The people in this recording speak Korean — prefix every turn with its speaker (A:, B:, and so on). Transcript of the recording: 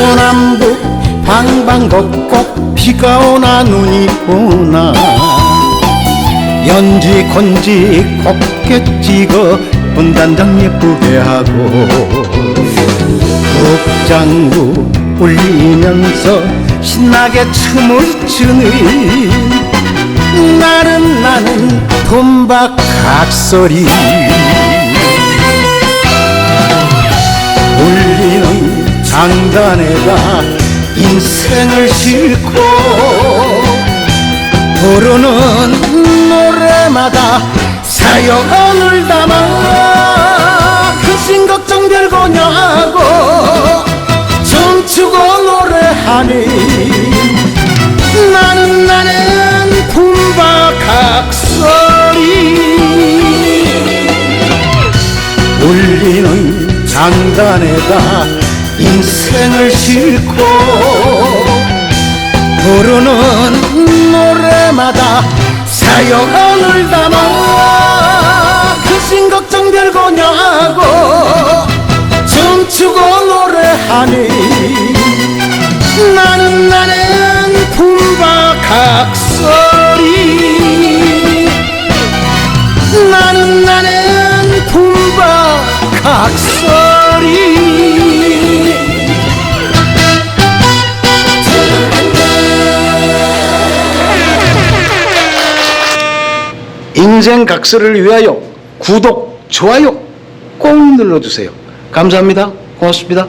A: 동서남북 방방곡곡 비가 오나 눈이 오나. 연지 건지 곱게 찍어 분단장 예쁘게 하고. 국장구 울리면서 신나게 춤을 추는 나는 나는 돈박 각소리 장단에다 인생을 싣고 부르는 노래마다 사연을 담아 근심 걱정 별거냐고 춤추고 노래하니 나는 나는 품바각소리 울리는 장단에다 인생을 싣고 부르는 노래마다 사연을 담아 근심 걱정 별거냐고 춤추고 노래하니 나는 나는 품바각소리 나는 나는 품바각소리 인생 각서를 위하여 구독, 좋아요 꼭 눌러주세요. 감사합니다. 고맙습니다.